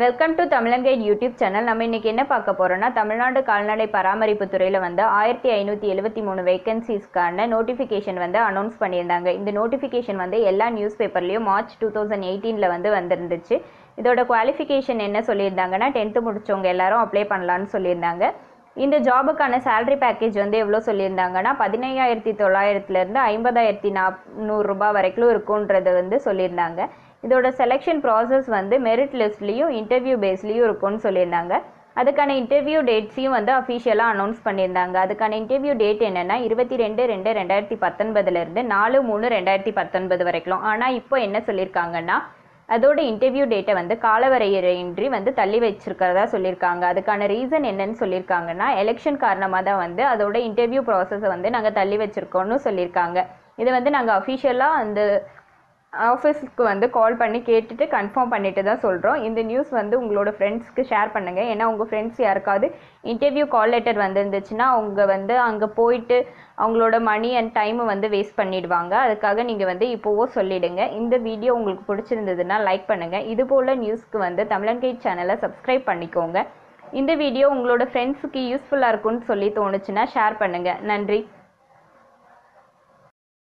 Welcome to தமிழங்கைட் YouTube channel நம்ம இன்னைக்கு என்ன பார்க்க போறோம்னா தமிழ்நாடு கால்நடை பராமரிப்பு துறையில் வந்து ஆயிரத்தி ஐநூற்றி எழுபத்தி மூணு வேகன்சிஸ்க்கான நோட்டிஃபிகேஷன் வந்து அனௌன்ஸ் பண்ணியிருந்தாங்க. இந்த நோட்டிஃபிகேஷன் வந்து எல்லா நியூஸ் பேப்பர்லேயும் மார்ச் டூ தௌசண்ட் எயிட்டீனில் வந்து வந்திருந்துச்சு. இதோட குவாலிஃபிகேஷன் என்ன சொல்லியிருந்தாங்கன்னா டென்த்து முடிச்சவங்க எல்லாரும் அப்ளை பண்ணலான்னு சொல்லியிருந்தாங்க. இந்த ஜாபுக்கான சேலரி பேக்கேஜ் வந்து எவ்வளோ சொல்லியிருந்தாங்கன்னா பதினையாயிரத்தி தொள்ளாயிரத்துலேருந்து ஐம்பதாயிரத்தி நானூறுரூபா வரைக்கும் இருக்குன்றதை வந்து சொல்லியிருந்தாங்க. இதோட செலெக்ஷன் ப்ராசஸ் வந்து மெரிட் லிஸ்ட்லேயும் இன்டர்வியூ பேஸ்லேயும் இருக்கும்னு சொல்லியிருந்தாங்க. அதுக்கான இன்டர்வியூ டேட்ஸையும் வந்து அஃபிஷியலாக அனௌன்ஸ் பண்ணியிருந்தாங்க. அதுக்கான இன்டர்வியூ டேட் என்னென்னா இருபத்தி ரெண்டு ரெண்டு ரெண்டாயிரத்தி பத்தொன்பதுலேருந்து நாலு மூணு ரெண்டாயிரத்தி பத்தொன்பது வரைக்கும். ஆனால் இப்போ என்ன சொல்லியிருக்காங்கன்னா அதோட இன்டர்வியூ டேட்டை வந்து காலவரையின்றி வந்து தள்ளி வச்சிருக்கிறதா சொல்லியிருக்காங்க. அதுக்கான ரீசன் என்னன்னு சொல்லியிருக்காங்கன்னா எலெக்ஷன் காரணமாக தான் வந்து அதோட இன்டர்வியூ ப்ராசஸை வந்து நாங்கள் தள்ளி வச்சுருக்கோன்னு சொல்லியிருக்காங்க. இதை வந்து நாங்கள் அஃபிஷியலாக அந்த ஆஃபீஸ்க்கு வந்து கால் பண்ணி கேட்டுட்டு கன்ஃபார்ம் பண்ணிட்டு தான் சொல்கிறோம் இந்த நியூஸ் வந்து உங்களோட ஃப்ரெண்ட்ஸ்க்கு ஷேர் பண்ணுங்கள் ஏன்னா உங்கள் ஃப்ரெண்ட்ஸ் யாருக்காவது இன்டர்வியூ கால் லெட்டர் வந்துருந்துச்சுன்னா அவங்க வந்து அங்கே போயிட்டு அவங்களோட மணி அண்ட் டைமை வந்து வேஸ்ட் பண்ணிடுவாங்க. அதுக்காக நீங்கள் வந்து இப்போவோ சொல்லிவிடுங்க இந்த வீடியோ உங்களுக்கு பிடிச்சிருந்ததுன்னா லைக் பண்ணுங்கள் இது போல் நியூஸ்க்கு வந்து தமிழன் கைட் சேனலை சப்ஸ்கிரைப் பண்ணிக்கோங்க. இந்த வீடியோ உங்களோட ஃப்ரெண்ட்ஸுக்கு யூஸ்ஃபுல்லாக இருக்கும்னு சொல்லி தோணுச்சுன்னா ஷேர் பண்ணுங்கள் நன்றி.